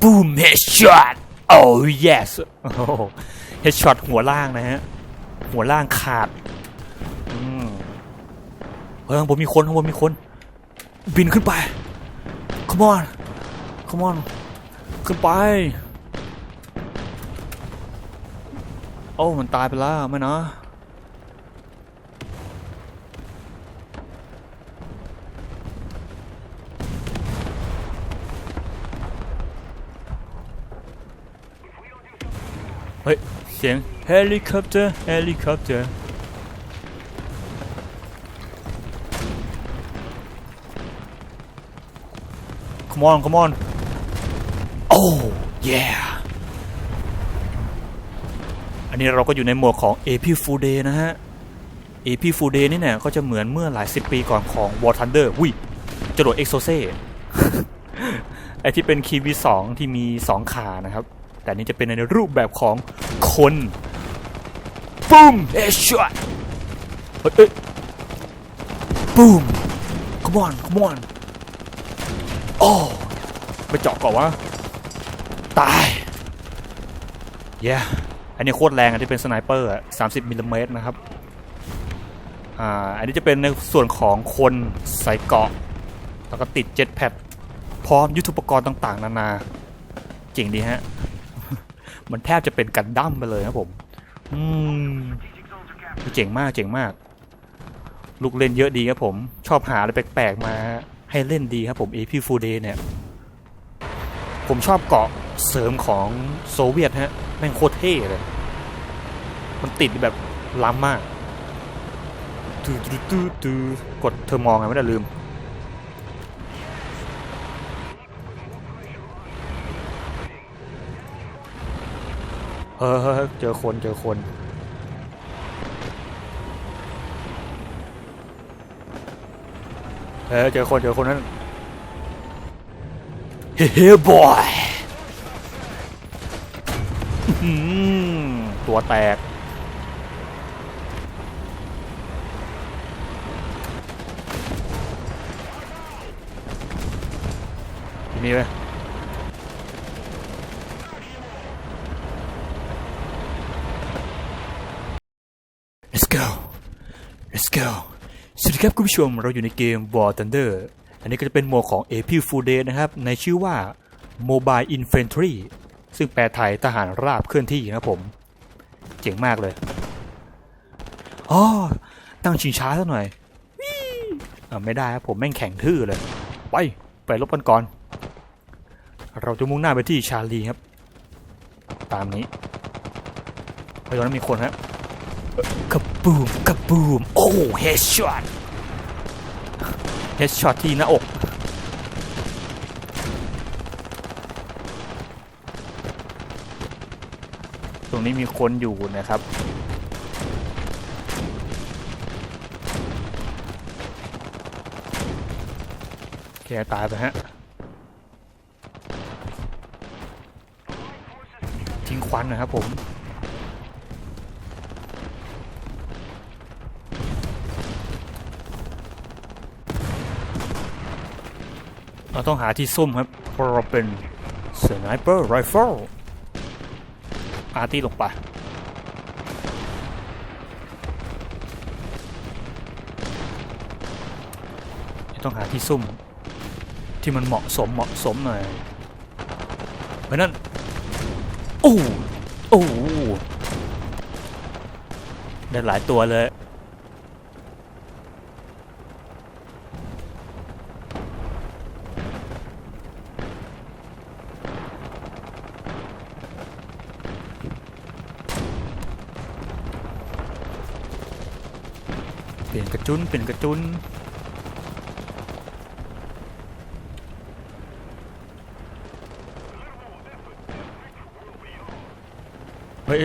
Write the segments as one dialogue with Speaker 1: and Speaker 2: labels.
Speaker 1: บูมเฮดช็อตโอ้ yes โอ้เฮดช็อตหัวล่างนะฮะ หัวล่างขาดเฮ้ยข้างบนมีคนข้างบนมีคน บินขึ้นไป come on come on ขึ้นไป โอ้ มันตายไปแล้วไม่นะ เฮ้ย เสียงเฮลิคอปเตอร์เฮลิคอปเตอร์คอมอนคอมอนโอ้ยอันนี้เราก็อยู่ในหมวดของ AP Full Day นะฮะ AP Full Day นี่เนี่ยก็จะเหมือนเมื่อหลายสิบปีก่อนของ War Thunder วิจรวด Exocet ไอที่เป็นคีวีสองที่มี2ขานะครับ แต่อันนี้จะเป็นในรูปแบบของคนปุ้มเอช็อตเฮ้ยเอ้ยปุ้ม come on come on โอ้ไปเจาะก่อนวะตายเย้อันนี้โคตรแรงอันที่เป็นสไนเปอร์อะ30มิลลิเมตรนะครับอ่าอันนี้จะเป็นในส่วนของคนใส่เกราะ แล้วก็ติดเจ็ตแพดพร้อมยุทโธปกรณ์ต่าง ๆ นานา เจ๋งดีฮะ มันแทบจะเป็นกันดั้มไปเลยครับผม อืมเจ๋งมากเจ๋งมาก ลูกเล่นเยอะดีครับผม ชอบหาอะไรแปลกๆมาให้เล่นดีครับผม AP Full Day เนี่ย ผมชอบเกาะเสริมของโซเวียตฮะ แม่งโคตรเท่เลย มันติดแบบล้ำมากตูตูตูตูกดเธอมองไงไม่ได้ลืม เฮ้เจอคนเจอคนเฮ้เจอคนเจอคนนั้นเฮ้ยบอยตัวแตกทีนี่ไหม go Let's go สวัสดีครับคุณผู้ชม เราอยู่ในเกม War Thunder อันนี้ก็จะเป็นโหมดของ AP Full Day นะครับ ในชื่อว่า Mobile Infantry ซึ่งแปลไทยทหารราบเคลื่อนที่นะผม เจ๋งมากเลยอ๋อตั้งชิงช้าสักหน่อยอไม่ได้ครับผมแม่งแข็งทื่อเลย ไป ไปลบกันก่อน เราจะมุ่งหน้าไปที่ชาลีครับ ตามนี้ไปตรงนั้นมีคนฮะ กระบูมกระบูม โอ้เฮดช็อตเฮดช็อตที่หน้าอก ตรงนี้มีคนอยู่นะครับแกตายไปฮะ ทิ้งควันนะครับผม เราต้องหาที่ซุ่มครับเพราะเราเป็นสไนเปอร์ไรเฟิลอาร์ตี้ลงไปต้องหาที่ซุ่ม ที่มันเหมาะสมเหมาะสมหน่อยเพราะนั้นโอ้โอ้ได้หลายตัวเลย ลี่ยนกระจุนเปลี่ยนกระจุนเฮ้ย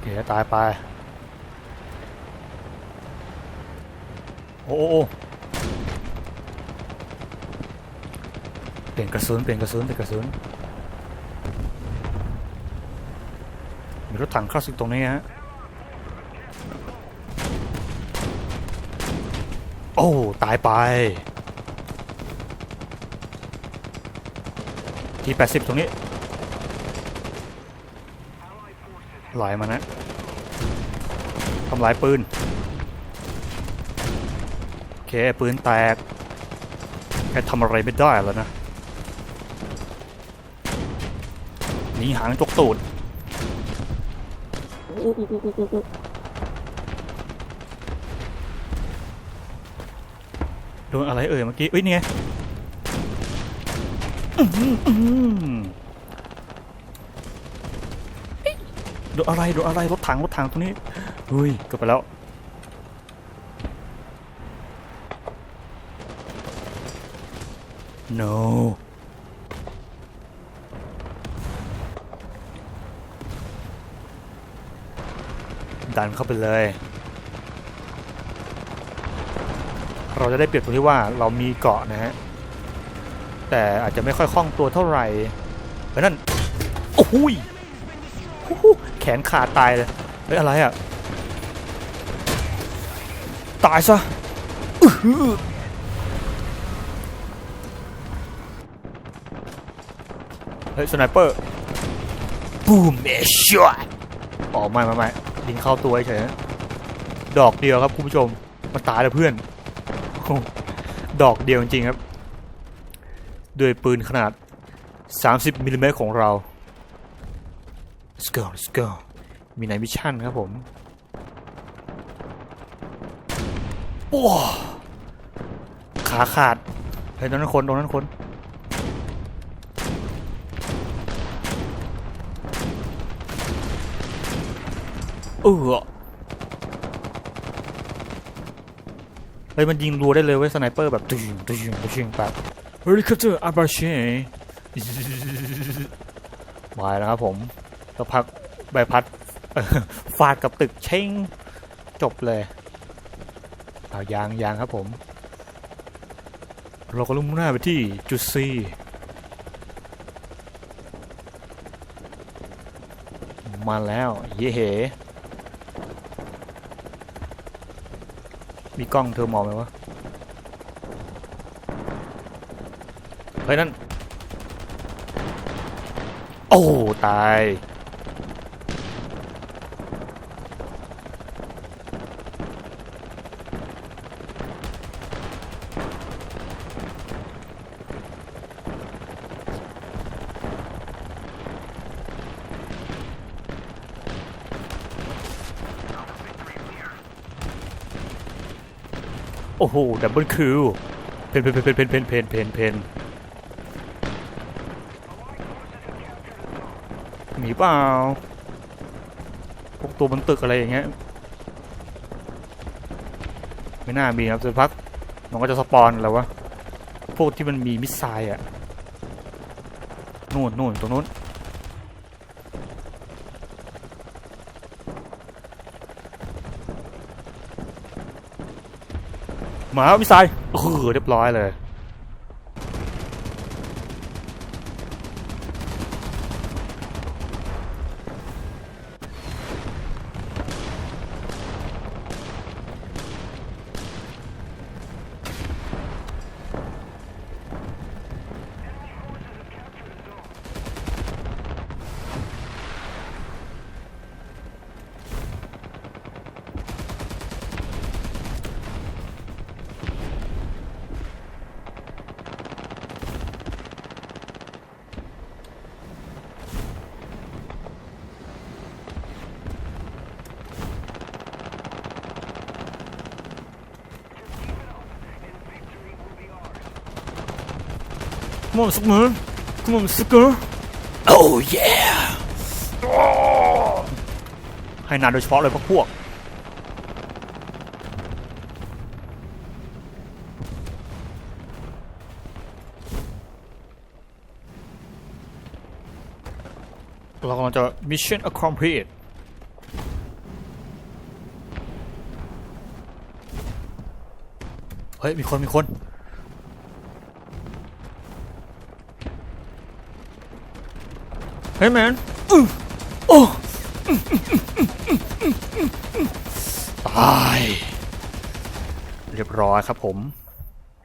Speaker 1: เดี๋ตายไปโอ้โอ้โอ้เปลี่ยนกระสุนเปลี่ยนกระสุนเปลี่ยนกระสุน มีรถถังคลาสสิกตรงนี้ฮะ โอ้ ตายไป ทีแปดสิบตรงนี้ไหลมานะทำลายปืน โอเค ปืนแตกแค่ทำอะไรไม่ได้แล้วนะหนีหางจกตูด โดนอะไรเอ่ยเมื่อกี้เอ้ยนี่ไงโดนอะไรโดนอะไรรถถังรถถังตรงนี้เฮ้ยกือบไปแล้ว no ดันเข้าไปเลย เราจะได้เปรียบตรงที่ว่าเรามีเกาะนะฮะ แต่อาจจะไม่ค่อยคล่องตัวเท่าไหร่เฮ้ยนั่น โอ้โหยแขนขาดตายเลย เฮ้ย อะไรอะ ตายซะเฮ้ยสไนเปอร์บูมเอช็อตอ๋อไม่ไม่ไม่ ยิงเข้าตัวเฉยดอกเดียวครับคุณผู้ชมมันตายแล้วเพื่อน ดอกเดียวจริงๆครับ ด้วยปืนขนาด 30มิลลิเมตรของเรา let's go let's go มีในมิชชั่นครับผมโอ้ขาขาดเฮ้ยตรงนั้นคนตรงนั้นคน เออเฮ้ยมันยิงรัวได้เลยเว้ยสไนเปอร์แบบตึงตึงตึงแบบเฮลิคอปเตอร์อาบาเช่มาแล้วครับผมสักพักใบพัดฟาดกับตึกเช่งจบเลยเอายางยางครับผม เราก็ลุ่มหน้าไปที่จุดซีมาแล้ว เย่เห มีกล้องเธอมองไหมวะ เฮ้ยนั่น โอ้ ตาย โอ้โหดับเบิลคิวเพนเพนเพนเพนเพนเพนเพนเพนมีเปล่าพวกตัวบนตึกอะไรอย่างเงี้ยไม่น่ามีครับสักพักมันก็จะสปอนแล้ววะพวกที่มันมีมิสไซล์อะนู่นนู่นตรงนู้น มาแล้วมิสไซล์เออเรียบร้อยเลย Come on, Superman. Come on, sucker. Oh yeah. ให้นานโดยเฉพาะเลยพวกพวกเรากำลังจะ mission accomplished เฮ้ย มีคน มีคน Hey man. Oh. ตาย เรียบร้อยครับผม